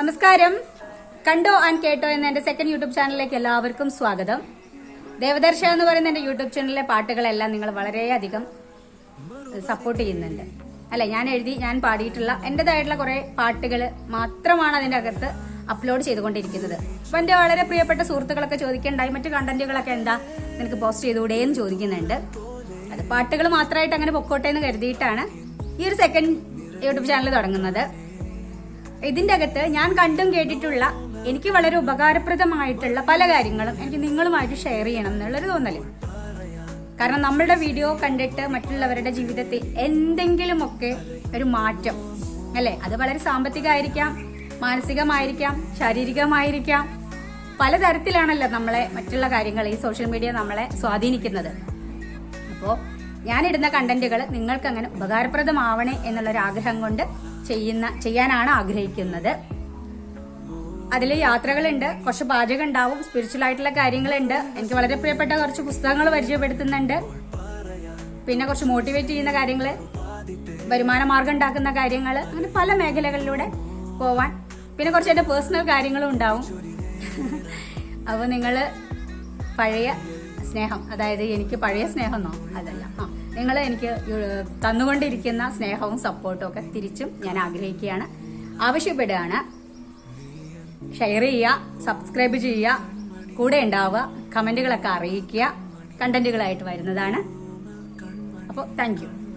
നമസ്കാരം. കണ്ടോ ആൻഡ് കേട്ടോ എന്ന എന്റെ സെക്കൻഡ് യൂട്യൂബ് ചാനലിലേക്ക് എല്ലാവർക്കും സ്വാഗതം. ദേവദർശ എന്ന് പറയുന്ന എന്റെ യൂട്യൂബ് ചാനലിലെ പാട്ടുകളെല്ലാം നിങ്ങൾ വളരെയധികം സപ്പോർട്ട് ചെയ്യുന്നുണ്ട്. അല്ലെ ഞാൻ എഴുതി ഞാൻ പാടിയിട്ടുള്ള എന്റേതായിട്ടുള്ള കുറെ പാട്ടുകൾ മാത്രമാണ് അതിന്റെ അകത്ത് അപ്ലോഡ് ചെയ്തുകൊണ്ടിരിക്കുന്നത്. അപ്പൊ എന്റെ വളരെ പ്രിയപ്പെട്ട സുഹൃത്തുക്കളൊക്കെ ചോദിക്കണ്ടായി മറ്റു കണ്ടന്റുകളൊക്കെ എന്താ നിനക്ക് പോസ്റ്റ് ചെയ്തുകൂടെ എന്ന് ചോദിക്കുന്നുണ്ട്. അത് പാട്ടുകൾ മാത്രമായിട്ട് അങ്ങനെ പൊക്കോട്ടെ എന്ന് കരുതിയിട്ടാണ് ഈ ഒരു സെക്കൻഡ് യൂട്യൂബ് ചാനൽ തുടങ്ങുന്നത്. ഇതിന്റെ അകത്ത് ഞാൻ കണ്ടും കേട്ടിട്ടുള്ള എനിക്ക് വളരെ ഉപകാരപ്രദമായിട്ടുള്ള പല കാര്യങ്ങളും എനിക്ക് നിങ്ങളുമായിട്ട് ഷെയർ ചെയ്യണം എന്നുള്ളൊരു തോന്നൽ കാരണം നമ്മളുടെ വീഡിയോ കണ്ടിട്ട് മറ്റുള്ളവരുടെ ജീവിതത്തിൽ എന്തെങ്കിലുമൊക്കെ ഒരു മാറ്റം അല്ലേ? അത് വളരെ സാമ്പത്തികമായിരിക്കാം മാനസികമായിരിക്കാം ശാരീരികമായിരിക്കാം. പലതരത്തിലാണല്ലോ നമ്മളെ മറ്റുള്ള കാര്യങ്ങൾ ഈ സോഷ്യൽ മീഡിയ നമ്മളെ സ്വാധീനിക്കുന്നത്. അപ്പോൾ ഞാനിടുന്ന കണ്ടന്റുകൾ നിങ്ങൾക്ക് അങ്ങനെ ഉപകാരപ്രദമാവണേ എന്നുള്ളൊരു ആഗ്രഹം കൊണ്ട് ചെയ്യുന്ന ചെയ്യാനാണ് ആഗ്രഹിക്കുന്നത്. അതിൽ യാത്രകളുണ്ട്. കുറച്ച് പാചകം ഉണ്ടാവും. സ്പിരിച്വൽ ആയിട്ടുള്ള കാര്യങ്ങളുണ്ട്. എനിക്ക് വളരെ പ്രിയപ്പെട്ട കുറച്ച് പുസ്തകങ്ങൾ പരിചയപ്പെടുത്തുന്നുണ്ട്. പിന്നെ കുറച്ച് മോട്ടിവേറ്റ് ചെയ്യുന്ന കാര്യങ്ങൾ വരുമാന മാർഗം ഉണ്ടാക്കുന്ന കാര്യങ്ങൾ അങ്ങനെ പല മേഖലകളിലൂടെ പോവാൻ. പിന്നെ കുറച്ച് എന്റെ പേഴ്സണൽ കാര്യങ്ങളും ഉണ്ടാവും. അപ്പോൾ നിങ്ങൾ പഴയ സ്നേഹം അതായത് എനിക്ക് പഴയ സ്നേഹം എന്നോ അതല്ല. ആ. നിങ്ങൾ എനിക്ക് തന്നുകൊണ്ടിരിക്കുന്ന സ്നേഹവും സപ്പോർട്ടും ഒക്കെ തിരിച്ചും ഞാൻ ആഗ്രഹിക്കുകയാണ്. ആവശ്യപ്പെടുകയാണ്. ഷെയർ ചെയ്യുക സബ്സ്ക്രൈബ് ചെയ്യുക കൂടെ ഉണ്ടാവുക കമന്റുകളൊക്കെ അറിയിക്കുക കണ്ടന്റുകളായിട്ട് വരുന്നതാണ്. അപ്പോൾ താങ്ക്